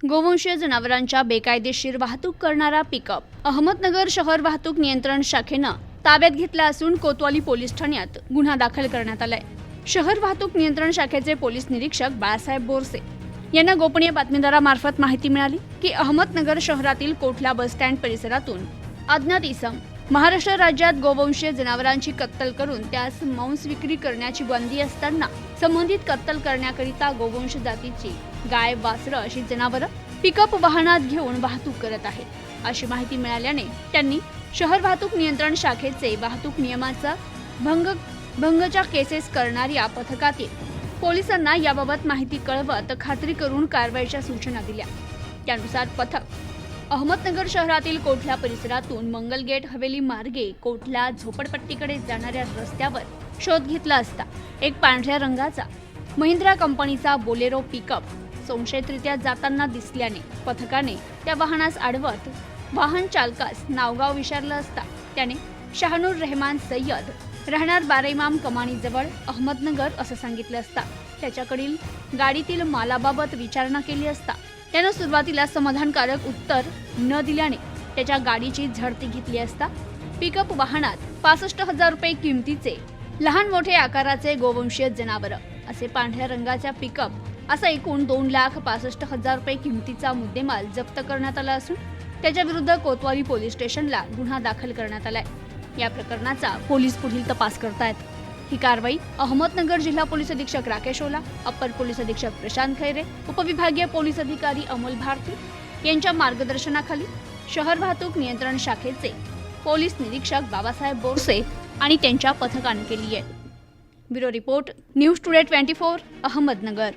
गोवंशीय जनावरांच्या बेकायदेशीर वाहतूक करणारा पिकअप अहमदनगर शहर वाहतूक नियंत्रण शाखेनं ताब्यात घेतला असून कोतवाली पोलीस ठाण्यात गुन्हा दाखल करण्यात आलाय. शहर वाहतूक नियंत्रण शाखेचे पोलीस निरीक्षक बाळासाहेब बोरसे यांना गोपनीय बातमीदारामार्फत माहिती मिळाली की अहमदनगर शहरातील कोठला बसस्टँड परिसरातून अज्ञात इसम महाराष्ट्र राज्यात गोवंशीय जनावरांची कत्तल करून त्यास मांस विक्री करण्याची बंदी असताना संबंधित कत्तल करण्याकरिता गोवंश जातीची गाय वासरं अशी जनावरं पिकअप वाहनात घेऊन वाहतूक करत आहेत. अशी माहिती मिळाल्याने त्यांनी शहर वाहतूक नियंत्रण शाखेचे वाहतूक नियमाचा भंग भंगच्या केसेस करणाऱ्या पथकातील पोलिसांना याबाबत माहिती कळवत खात्री करून कारवाईच्या सूचना दिल्या. त्यानुसार पथक अहमदनगर शहरातील कोठला परिसरातून मंगलगेट हवेली मार्गे कोठला झोपडपट्टीकडे जाणाऱ्या रस्त्यावर शोध घेतला असता. एक पांढऱ्या रंगाचा महिंद्रा कंपनीचा बोलेरो पिकअप संशयितरित्या जाताना दिसल्याने पथकाने त्या वाहनास अडवत वाहन चालकास नावगाव विचारलं असता. त्याने शहानूर रेहमान सय्यद राहणार बारेमाम कमानीजवळ अहमदनगर असं सांगितलं असता. त्याच्याकडील गाडीतील मालाबाबत विचारणा केली असता. त्यानं सुरुवातीला समाधानकारक उत्तर न दिल्याने त्याच्या गाडीची झडती घेतली असता पिकअप वाहनात पासष्ट हजार रुपये किमतीचे लहान मोठे आकाराचे गोवंशीय जनावरं असे पांढऱ्या रंगाच्या पिकअप असा एकूण दोन लाख पासष्ट हजार रुपये किमतीचा मुद्देमाल जप्त करण्यात आला असून त्याच्या विरुद्ध कोतवाली पोलीस स्टेशनला गुन्हा दाखल करण्यात आलाय. या प्रकरणाचा पोलीस पुढील तपास करतायत. ही कारवाई अहमदनगर जिल्हा पोलीस अधीक्षक राकेश ओला अप्पर पोलीस अधीक्षक प्रशांत खैरे उपविभागीय पोलीस अधिकारी अमोल भारती यांच्या मार्गदर्शनाखाली शहर वाहतूक नियंत्रण शाखेचे पोलीस निरीक्षक बाबासाहेब बोरसे आणि त्यांच्या पथकाने केली आहे. Bureau report news today twenty four Ahmednagar.